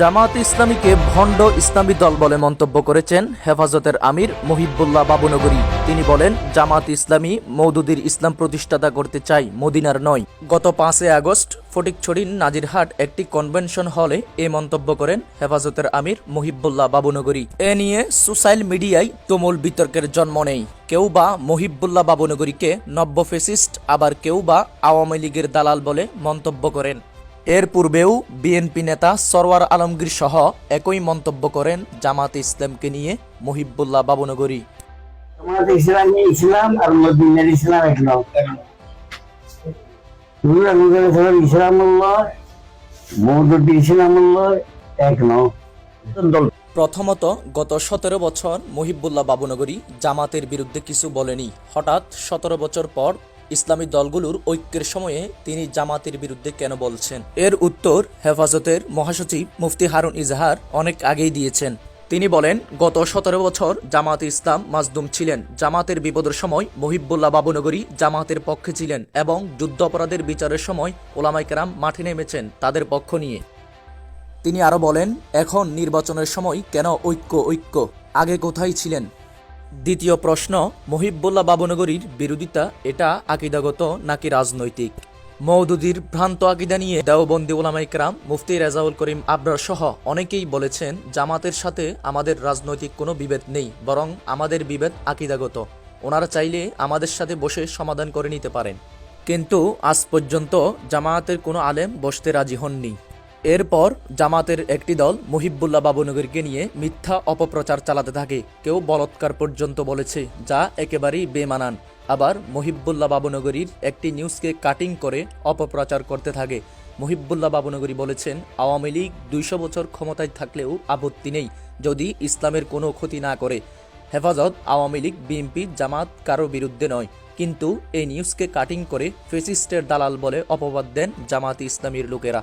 জামাত ইসলামীকে ভণ্ড ইসলামী দল বলে মন্তব্য করেছেন হেফাজতের আমির মহিবুল্লাহ বাবুনগরী। তিনি বলেন, জামাত ইসলামী মৌদুদির ইসলাম প্রতিষ্ঠাতা করতে চাই, মদিনার নয়। গত পাঁচই আগস্ট ফটিকছড়ির নাজিরহাট একটি কনভেনশন হলে এ মন্তব্য করেন হেফাজতের আমির মহিবুল্লাহ বাবুনগরী। এ নিয়ে সোশ্যাল মিডিয়ায় তুমুল বিতর্কের জন্ম নেই। কেউ বা মহিবুল্লাহ বাবুনগরীকে নব্য ফেসিস্ট আবার কেউ বা আওয়ামী লীগের দালাল বলে মন্তব্য করেন। এর পূর্বেও বিএনপি নেতা সরওয়ার আলমগীর সহ একই মন্তব্য করেন জামাত ইসলামকে নিয়ে মহিবুল্লাহ বাবুনগরী। ইসলাম আর মদিনার ইসলাম এক ইসলাম প্রথমত গত সতেরো বছর মহিবুল্লাহ বাবুনগরী জামাতের বিরুদ্ধে কিছু বলেনি। হঠাৎ সতেরো বছর পর ইসলামী দলগুলোর ঐক্যের সময়ে তিনি জামাতের বিরুদ্ধে কেন বলছেন? এর উত্তর হেফাজতের মহাসচিব মুফতি হারুন ইজাহার অনেক আগেই দিয়েছেন। তিনি বলেন, গত সতেরো বছর জামাত ইসলাম মাজদুম ছিলেন। জামাতের বিপদের সময় মহিবুল্লাহ বাবুনগরী জামাতের পক্ষে ছিলেন এবং যুদ্ধাপরাধের বিচারের সময় ওলামাইকেরাম মাঠে নেমেছেন তাদের পক্ষ নিয়ে। তিনি আরও বলেন, এখন নির্বাচনের সময় কেন ঐক্য ঐক্য? আগে কোথায় ছিলেন? দ্বিতীয় প্রশ্ন, মহিবুল্লাহ বাবনগরীর বিরোধিতা, এটা আকিদাগত নাকি রাজনৈতিক? মৌদুদির ভ্রান্ত আকিদা নিয়ে দেওবন্দি ওলামাই কেরাম, মুফতি রেজাউল করিম আবরার সহ অনেকেই বলেছেন, জামাতের সাথে আমাদের রাজনৈতিক কোনো বিভেদ নেই, বরং আমাদের বিভেদ আকিদাগত। ওনারা চাইলে আমাদের সাথে বসে সমাধান করে নিতে পারেন। কিন্তু আজ পর্যন্ত জামায়াতের কোনো আলেম বসতে রাজি হননি। এরপর জামাতের একটি দল মুহিবুল্লাহ বাবুনগরীকে নিয়ে মিথ্যা অপপ্রচার চালাতে থাকে। কেউ বলৎকার পর্যন্ত বলেছে, যা একেবারেই বেমানান। আবার মহিবুল্লাহ বাবুনগরীর একটি নিউজকে কাটিং করে অপপ্রচার করতে থাকে। মহিবুল্লাহ বাবুনগরী বলেছেন, আওয়ামী লীগ দুইশো বছর ক্ষমতায় থাকলেও আপত্তি নেই, যদি ইসলামের কোনো ক্ষতি না করে। হেফাজত, আওয়ামী লীগ, বিএনপি, জামাত কারও বিরুদ্ধে নয়। কিন্তু এই নিউজকে কাটিং করে ফেসিস্টের দালাল বলে অপবাদ দেন জামাত ইসলামীর লোকেরা।